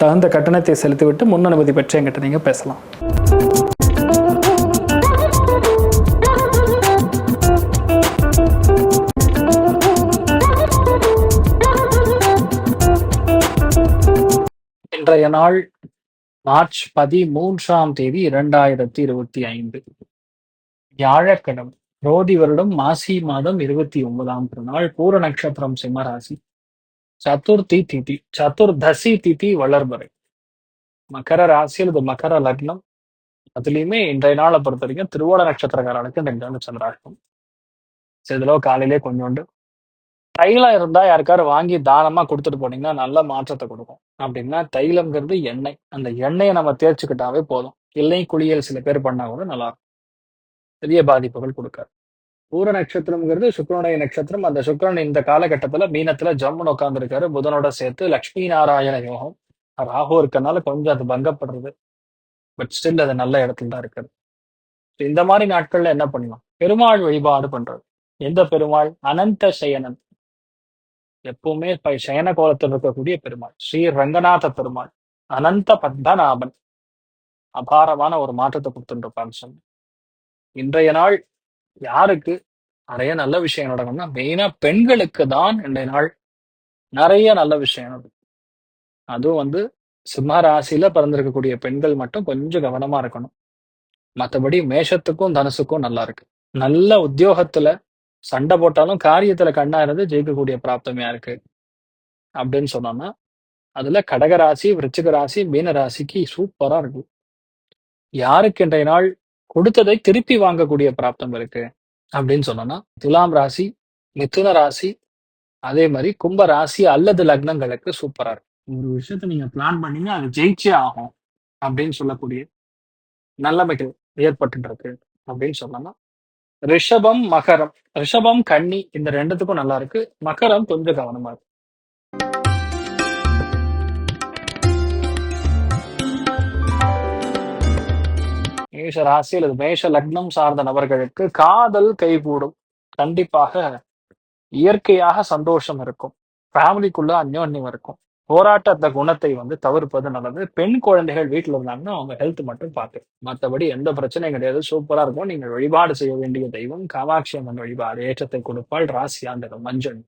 தகுந்த கட்டணத்தை செலுத்திவிட்டு முன் அனுமதி பெற்று என்கிட்ட நீங்கள் பேசலாம். இன்றைய நாள் மார்ச் பதிமூன்றாம் தேதி இரண்டாயிரத்தி இருபத்தி ஐந்து. வியாழக்கிழமை ரோதி வருடம் மாசி மாதம் இருபத்தி ஒன்பதாம் நாள் பூர நட்சத்திரம் சிம்மராசி சதுர்த்தி திதி சதுர்தசி திதி வளர்மறை. மகர ராசி அல்லது மகர லக்னம் அதுலயுமே இன்றைய நாளை பொறுத்த வரைக்கும் திருவோண நட்சத்திரக்காரனுக்கு இன்றைய நாள் சந்திராஷ்டம் சிறிதளவு காலையிலே கொஞ்சோண்டு. தைலம் இருந்தா யாருக்காரு வாங்கி தானமா கொடுத்துட்டு போனீங்கன்னா நல்ல மாற்றத்தை கொடுக்கும். அப்படின்னா தைலம்ங்கிறது எண்ணெய். அந்த எண்ணெயை நம்ம தேய்ச்சிக்கிட்டாவே போதும். இல்லை குளியல் சில பேர் பண்ணா கூட நல்லா இருக்கும் பெரிய பாதிப்புகள் கொடுக்காது. பூர நட்சத்திரம்ங்கிறது சுக்கரனுடைய நட்சத்திரம். அந்த சுக்கரன் இந்த காலகட்டத்துல மீனத்துல ஜம்முன்னு உட்காந்துருக்காரு புதனோட சேர்த்து லக்ஷ்மி நாராயண யோகம். ராகு இருக்கனால கொஞ்சம் அது பங்கப்படுறது. பட் ஸ்டில் அது நல்ல இடத்துல தான் இருக்குது. இந்த மாதிரி நாட்கள்ல என்ன பண்ணலாம்? பெருமாள் வழிபாடு பண்றது. எந்த பெருமாள்? அனந்த சயனன் எப்பவுமே சயன கோலத்தில் இருக்கக்கூடிய பெருமாள். ஸ்ரீ ரங்கநாத பெருமாள். அனந்த பத்மநாபன். அபாரமான ஒரு மாற்றத்தை கொடுத்துருப்பான்னு சொன்னேன். இன்றைய நாள் யாருக்கு? நிறைய நல்ல விஷயம் நடக்கும்னா மெயினா பெண்களுக்கு தான் இன்றைய நாள் நிறைய நல்ல விஷயம். நடக்கும் அதுவும் வந்து சிம்ம ராசியில பிறந்திருக்கக்கூடிய பெண்கள் மட்டும் கொஞ்சம் கவனமா இருக்கணும். மற்றபடி மேஷத்துக்கும் தனுசுக்கும் நல்லா இருக்கு. நல்ல உத்தியோகத்துல சண்டை போட்டாலும் காரியத்துல கண்ணா இருந்து ஜெயிக்கக்கூடிய பிராப்தமையா இருக்கு அப்படின்னு சொன்னோம்னா அதுல கடக ராசி விருச்சிக ராசி மீன ராசிக்கு சூப்பரா இருக்கும். யாருக்கு இன்றைய நாள் கொடுத்ததை திருப்பி வாங்கக்கூடிய பிராப்தம் இருக்கு. அப்படின்னு சொன்னோம்னா துலாம் ராசி மிதுன ராசி அதே மாதிரி கும்ப ராசி அல்லது லக்னங்களுக்கு சூப்பரா இருக்கும். ஒரு விஷயத்த நீங்க பிளான் பண்ணீங்க அது ஜெயிச்சே ஆகும் அப்படின்னு சொல்லக்கூடிய நல்லமைகள் ஏற்பட்டு இருக்கு அப்படின்னு சொல்லலாம் ரிஷபம் மகரம். ரிஷபம் கன்னி இந்த ரெண்டுத்துக்கும் நல்லா இருக்கு. மகரம் கொஞ்சம் கவனமா இருக்கு. மேஷ ராசி அல்லது மேஷ லக்னம் சார்ந்த நபர்களுக்கு காதல் கைகூடும். கண்டிப்பாக இயற்கையாக சந்தோஷம் இருக்கும். ஃபேமிலிக்குள்ள அந்யோன்யம் இருக்கும். போராட்டத்த குணத்தை வந்து தவிர்ப்பது நல்லது. பெண் குழந்தைகள் வீட்டில் இருந்தாங்கன்னா அவங்க ஹெல்த் மட்டும் பார்த்து. மற்றபடி எந்த பிரச்சனையும் கிடையாது. சூப்பரா இருக்கும். நீங்கள் வழிபாடு செய்ய வேண்டிய தெய்வம். காமாட்சி அம்மன் வழிபாடு. ஏற்றத்தை கொடுப்பால் ராசி அந்த மஞ்சள்.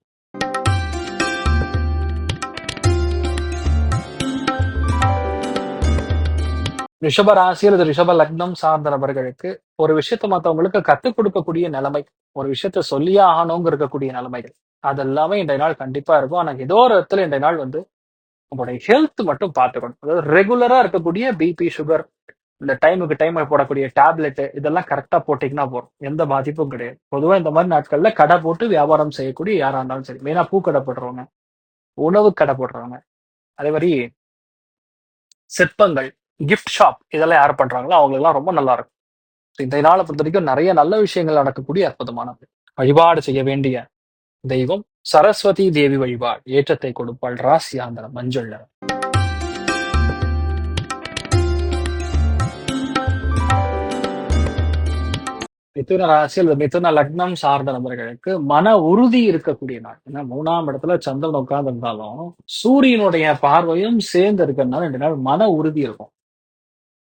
ரிஷப ராசி அல்லது ரிஷப லக்னம் சார்ந்த நபர்களுக்கு ஒரு விஷயத்த மற்றவங்களுக்கு கத்துக் கொடுக்கக்கூடிய நிலைமை ஒரு விஷயத்த சொல்லியே ஆகணுங்க இருக்கக்கூடிய நிலைமைகள். அதெல்லாமே இன்றைய நாள் கண்டிப்பா இருக்கும். ஆனா ஏதோ ஒரு இடத்துல இன்றைய நாள் வந்து உங்களுடைய ஹெல்த் மட்டும் பார்த்துக்கணும். அதாவது ரெகுலரா இருக்கக்கூடிய பிபி சுகர் இந்த டைமுக்கு டைம் போடக்கூடிய டேப்லெட் இதெல்லாம் கரெக்டா போட்டீங்கன்னா போதும். எந்த பாதிப்பும் கிடையாது. பொதுவா இந்த மாதிரி நாட்கள்ல கடை போட்டு வியாபாரம் செய்யக்கூடிய யாரா இருந்தாலும் சரி மெயினா கடை போடுறவங்க உணவு கடை போடுறவங்க. அதே மாதிரி சிற்பங்கள் கிஃப்ட் ஷாப் இதெல்லாம் யார் பண்றாங்களோ அவங்களுக்குலாம் ரொம்ப நல்லா இருக்கும் இந்த நாளை பொறுத்த வரைக்கும் நிறைய நல்ல விஷயங்கள் நடக்கக்கூடிய அற்புதமானது. வழிபாடு செய்ய வேண்டிய தெய்வம் சரஸ்வதி தேவி வழிபாடு. ஏற்றத்தை கொடுப்பாள் ராசி ஆந்திர மஞ்சள் நிறம் மிதுன ராசி அல்லது மிதுன லக்னம் சார்ந்த நபர்களுக்கு மன உறுதி இருக்கக்கூடிய நாள். ஏன்னா மூணாம் இடத்துல சந்திரன் உட்கார்ந்து இருந்தாலும் சூரியனுடைய பார்வையும் சேர்ந்து இருக்கிறதுனால ரெண்டு நாள் மன உறுதி இருக்கும்.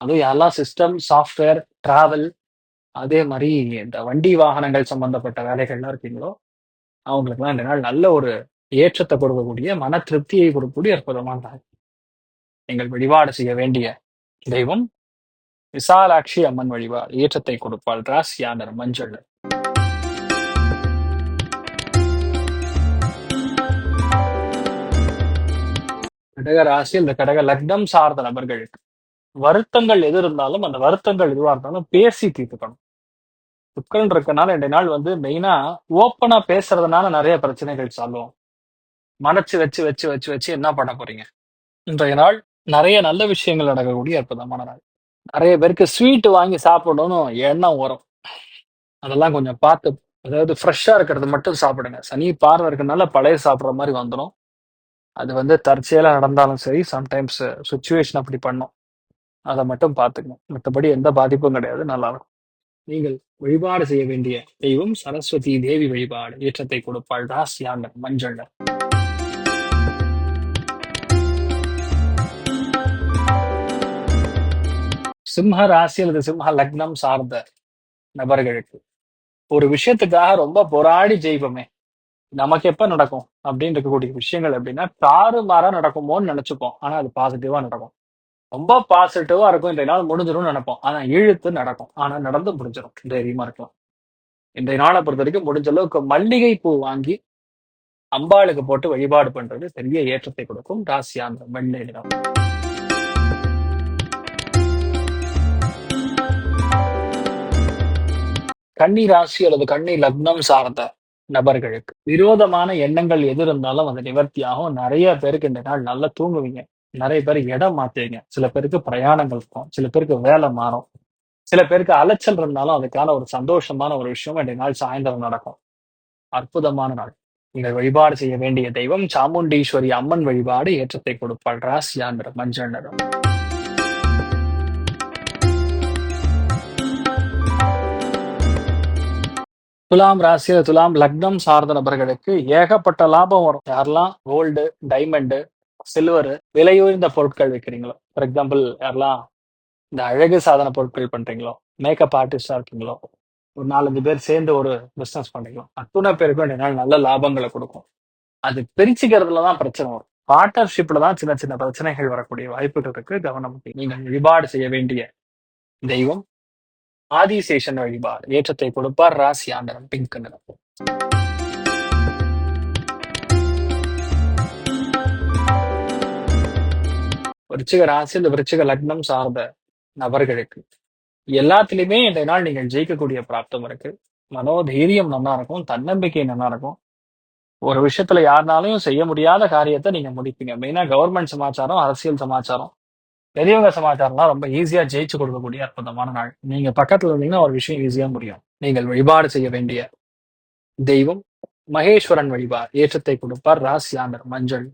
அதுவும் எல்லா சிஸ்டம் சாஃப்ட்வேர் டிராவல் அதே மாதிரி இந்த வண்டி வாகனங்கள் சம்பந்தப்பட்ட வேலைகள்லாம் இருக்கீங்களோ அவங்களுக்குலாம் ரெண்டு நாள் நல்ல ஒரு ஏற்றத்தை கொடுக்கக்கூடிய மன திருப்தியை கொடுக்கக்கூடிய அற்புதமான நாள். நீங்கள் வழிபாடு செய்ய வேண்டிய தெய்வம் விசாலாட்சி அம்மன் வழிபாடு ஏற்றத்தை கொடுப்பாள் ராசியானர் மஞ்சள். கடக ராசி இந்த கடக லக்னம் சார்ந்த நபர்களுக்கு வருத்தங்கள் எது இருந்தாலும் அந்த வருத்தங்கள் எதுவா இருந்தாலும் பேசி தீர்த்துக்கணும். சுக்கரன் இருக்கனால ரெண்டு நாள் வந்து மெயினா ஓப்பனா பேசுறதுனால நிறைய பிரச்சனைகள் சால்வும் மறைச்சு வச்சு வச்சு வச்சு வச்சு என்ன பண்ண போறீங்க? இன்றைய நாள் நிறைய நல்ல விஷயங்கள் நடக்கக்கூடிய அற்புதமான நாள். நிறைய பேருக்கு ஸ்வீட் வாங்கி சாப்பிடணும்னு எண்ணம் வரும். அதெல்லாம் கொஞ்சம் பார்த்து அதாவது ஃப்ரெஷ்ஷா இருக்கிறது மட்டும் சாப்பிடுங்க. சனி பார்வை இருக்கனால பழைய சாப்பிட்ற மாதிரி வந்துடும் அது வந்து தற்செயலா நடந்தாலும் சரி சம்டைம்ஸ் சுச்சுவேஷன் அப்படி பண்ணும். அதை மட்டும் பார்த்துக்கணும். மற்றபடி எந்த பாதிப்பும் கிடையாது. நல்லா இருக்கும். நீங்கள் வழிபாடு செய்ய வேண்டிய தெய்வம் சரஸ்வதி தேவி வழிபாடு. ஏற்றத்தை கொடுப்பாள் ராசியாண்டர் மஞ்சள் சிம்ம ராசி அல்லது சிம்ம லக்னம் சார்ந்த நபர்களுக்கு ஒரு விஷயத்துக்காக ரொம்ப போராடி ஜெய்வமே நமக்கு எப்ப நடக்கும்? அப்படின்னு இருக்கக்கூடிய விஷயங்கள் எப்படின்னா தாறுமாறா நடக்குமோன்னு நினைச்சுப்போம். ஆனா அது பாசிட்டிவா நடக்கும். ரொம்ப பாசிட்டிவா இருக்கும் இன்றைய நாள் முடிஞ்சிடும் நினைப்போம். ஆனா இழுத்து நடக்கும். ஆனா நடந்து முடிஞ்சிடும் தைரியமா இருக்கலாம். இன்றைய நாளை பொறுத்த வரைக்கும் முடிஞ்ச அளவுக்கு மல்லிகை பூ வாங்கி அம்பாளுக்கு போட்டு வழிபாடு பண்றது பெரிய ஏற்றத்தை கொடுக்கும். ராசியாந்த வெள்ளை நிறம். கன்னி ராசி அல்லது கன்னி லக்னம் சார்ந்த நபர்களுக்கு விரோதமான எண்ணங்கள் எது இருந்தாலும் அது நிவர்த்தியாகும். நிறைய பேருக்கு இந்த நாள் நல்லா தூங்குவீங்க. நிறைய பேர் இடம் மாத்துவீங்க. சில பேருக்கு பிரயாணங்கள் இருக்கும். சில பேருக்கு வேலை மாறும். சில பேருக்கு அலைச்சல் இருந்தாலும் அதுக்கான ஒரு சந்தோஷமான ஒரு விஷயம் இன்றைய நாள் சாயந்தரம் நடக்கும். அற்புதமான நாள். நீங்கள் வழிபாடு செய்ய வேண்டிய தெய்வம் சாமுண்டீஸ்வரி அம்மன் வழிபாடு ஏற்றத்தை கொடுப்பாள். ராசியா நிறம் மஞ்சள் நிறம். துலாம் ராசியில துலாம் லக்னம் சார்ந்த நபர்களுக்கு ஏகப்பட்ட லாபம் வரும். யாரெல்லாம் கோல்டு டைமண்டு சில்வர் விலையுயர்ந்த பொருட்கள் வைக்கிறீங்களோ ஃபார் எக்ஸாம்பிள் யாரெல்லாம் இந்த அழகு சாதன பொருட்கள் பண்றீங்களோ மேக்கப் ஆர்டிஸ்டா இருக்கீங்களோ ஒரு நாலஞ்சு பேர் சேர்ந்து ஒரு பிசினஸ் பண்றீங்களோ அத்துணை பேருக்கும் என்னால் நல்ல லாபங்களை கொடுக்கும். அது பிரிச்சுக்கிறதுல தான் பிரச்சனை வரும். பார்ட்னர்ஷிப்ல தான் சின்ன சின்ன பிரச்சனைகள் வரக்கூடிய வாய்ப்புகள் இருக்கு. கவனம் நீங்கள் வழிபாடு செய்ய வேண்டிய தெய்வம். ஆதிசேஷன் வழிபாடு. ஏற்றத்தை கொடுப்பார் ராசி ஆண்டனம் பிங்க் நிறம் விருச்சிக ராசி இந்த விருச்சிக லக்னம் சார்ந்த நபர்களுக்கு எல்லாத்துலயுமே இந்த நாள் நீங்கள் ஜெயிக்கக்கூடிய பிராப்தம் இருக்கு. மனோதைரியம் நல்லா இருக்கும் தன்னம்பிக்கை நல்லா இருக்கும். ஒரு விஷயத்துல யாருனாலையும் செய்ய முடியாத காரியத்தை நீங்க முடிப்பீங்க. மெயினா கவர்மெண்ட் சமாச்சாரம் அரசியல் சமாச்சாரம். பெரியவங்க சமாச்சாரம்லாம் ரொம்ப ஈஸியா ஜெயிச்சு கொடுக்கக்கூடிய அற்புதமான நாள். நீங்க பக்கத்துல இருந்தீங்கன்னா ஒரு விஷயம் ஈஸியா முடியும். நீங்கள் வழிபாடு செய்ய வேண்டிய தெய்வம் மகேஸ்வரன் வழிபாடு ஏற்றத்தை கொடுப்பார் ராசியாண்டர் மஞ்சள்.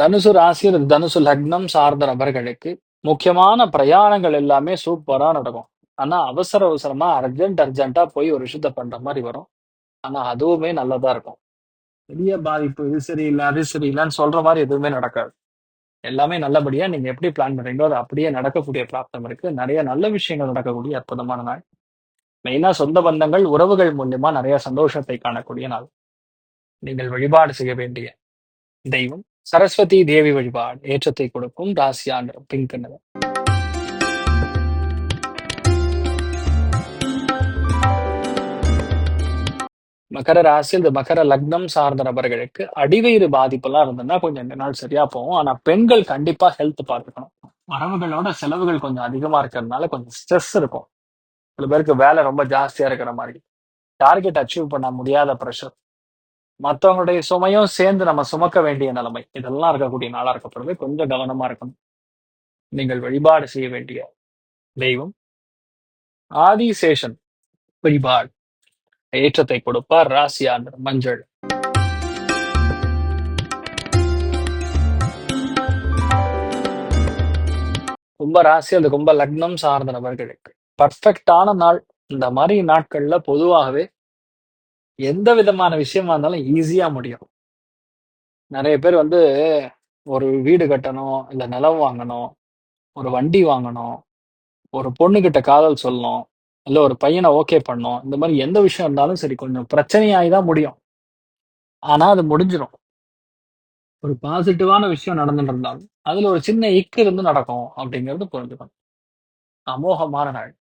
தனுசு ராசி அல்லது தனுசு லக்னம் சார்ந்த நபர்களுக்கு முக்கியமான பிரயாணங்கள் எல்லாமே சூப்பரா நடக்கும். ஆனா அவசர அவசரமா அர்ஜென்ட் அர்ஜென்ட்டா போய் ஒரு விஷயத்த பண்ற மாதிரி வரும். ஆனா அதுவுமே நல்லதா இருக்கும். பெரிய பாதிப்பு இது சரியில்லை அது சரியில்லைன்னு சொல்ற மாதிரி எதுவுமே நடக்காது. எல்லாமே நல்லபடியா நீங்க எப்படி பிளான் பண்றீங்களோ அது அப்படியே நடக்கக்கூடிய பிராப்தம் இருக்கு. நிறைய நல்ல விஷயங்கள் நடக்கக்கூடிய அற்புதமான நாள். மெயினா சொந்த பந்தங்கள் உறவுகள் மூலியமா நிறைய சந்தோஷத்தை காணக்கூடிய நாள். நீங்கள் வழிபாடு செய்ய வேண்டிய தெய்வம் சரஸ்வதி தேவி வழிபாடு ஏற்றத்தை கொடுக்கும் ராசியான பிங்க் நிறம் மகர ராசி இந்த மகர லக்னம் சார்ந்த நபர்களுக்கு அடிவயிறு பாதிப்பெல்லாம் இருந்ததுன்னா கொஞ்சம் இந்த நாள் சரியா போகும். ஆனா பெண்கள் கண்டிப்பா ஹெல்த் பார்த்துக்கணும். வரவுகளோட செலவுகள் கொஞ்சம் அதிகமா இருக்கிறதுனால கொஞ்சம் ஸ்ட்ரெஸ் இருக்கும். சில பேருக்கு வேலை ரொம்ப ஜாஸ்தியா இருக்கிற மாதிரி. டார்கெட் அச்சீவ் பண்ண முடியாத ப்ரெஷர் மற்றவங்களுடைய சுமையும் சேர்ந்து நம்ம சுமக்க வேண்டிய நிலைமை. இதெல்லாம் இருக்கக்கூடிய நாளா இருக்கப்படுறது கொஞ்சம் கவனமா இருக்கணும். நீங்கள் வழிபாடு செய்ய வேண்டிய தெய்வம். ஆதிசேஷன் வழிபாடு. ஏற்றத்தை கொடுப்பார் ராசியாண்டர் மஞ்சள். கும்ப ராசி அந்த கும்ப லக்னம் சார்ந்த நபர்களுக்கு பர்ஃபெக்டான நாள். இந்த மாதிரி நாட்கள்ல பொதுவாகவே எந்த விதமான விஷயமா இருந்தாலும் ஈஸியா முடியும். நிறைய பேர் வந்து ஒரு வீடு கட்டணும் இல்ல நிலம் வாங்கணும் ஒரு வண்டி வாங்கணும் ஒரு பொண்ணுகிட்ட காதல் சொல்லணும் இல்ல ஒரு பையனை ஓகே பண்ணணும் இந்த மாதிரி எந்த விஷயம் இருந்தாலும் சரி கொஞ்சம் பிரச்சனையாகி தான் முடியும். ஆனா அது முடிஞ்சிடும் ஒரு பாசிட்டிவான விஷயம் நடந்துட்டு இருந்தாலும் அதுல ஒரு சின்ன இக்கு இருந்து நடக்கும் அப்படிங்கிறது புரிஞ்சுக்கணும். அமோகமான நாள்.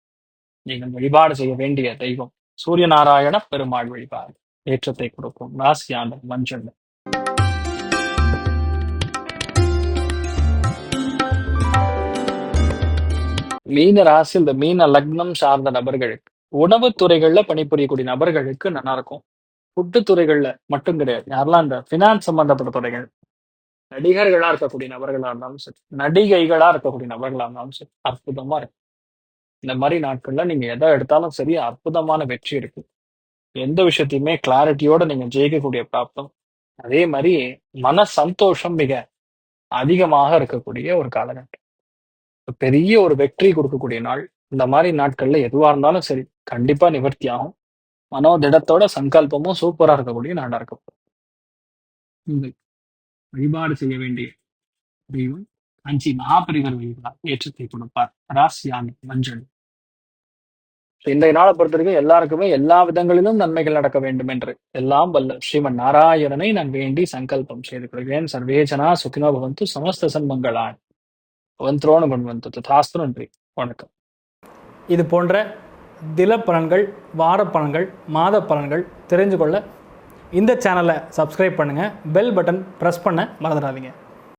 நீங்கள் வழிபாடு செய்ய வேண்டிய தெய்வம். சூரிய நாராயண பெருமாள் வழிபாடு. ஏற்றத்தை கொடுக்கும். ராசியான மஞ்சள். மீன ராசி இந்த மீன லக்னம் சார்ந்த நபர்களுக்கு உணவு துறைகள்ல பணிபுரியக்கூடிய நபர்களுக்கு நல்லா இருக்கும். ஃபுட்டு துறைகள்ல மட்டும் கிடையாது. யாரெல்லாம் இந்த பினான்ஸ் சம்பந்தப்பட்ட துறைகள் நடிகர்களா இருக்கக்கூடிய நபர்களா இருந்தாலும் சரி நடிகைகளா இருக்கக்கூடிய நபர்களா இருந்தாலும் சரி அற்புதமா இருக்கு இந்த மாதிரி நாட்கள்ல நீங்க எதை எடுத்தாலும் சரி அற்புதமான வெற்றி இருக்கு எந்த விஷயத்தையுமே கிளாரிட்டியோட நீங்க ஜெயிக்கக்கூடிய பிராப்தம். அதே மாதிரி மன சந்தோஷம் மிக அதிகமாக இருக்கக்கூடிய ஒரு காலகட்டம். பெரிய ஒரு வெற்றி கொடுக்கக்கூடிய நாள் இந்த மாதிரி நாட்கள்ல எதுவா இருந்தாலும் சரி கண்டிப்பா நிவர்த்தி ஆகும் மனோதிடத்தோட சங்கல்பமும் சூப்பரா இருக்கக்கூடிய நாடா இருக்க வழிபாடு செய்ய வேண்டிய தெய்வம் காஞ்சி மகாபரிவர் வழிபாடு ஏற்றத்தை கொடுப்பார். ராசியான மஞ்சள். இன்றைய நாளை பொறுத்த வரைக்கும் எல்லாருக்குமே எல்லா விதங்களிலும் நன்மைகள் நடக்க வேண்டும் என்று. எல்லாம் வல்ல ஸ்ரீமன் நாராயணனை நான் வேண்டி சங்கல்பம் செய்து கொள்கிறேன். சர்வேஜனா சுகினோ பவந்து சமஸ்த சன்மங்களான். பவந்தோணு பண்வந்து ததாஸ்து நன்றி. வணக்கம். இது போன்ற தில பலன்கள் வார பலன்கள் மாத பலன்கள் தெரிஞ்சு கொள்ள இந்த சேனலை சப்ஸ்கிரைப் பண்ணுங்கள் பெல் பட்டன் ப்ரெஸ் பண்ண மறந்துடாதீங்க.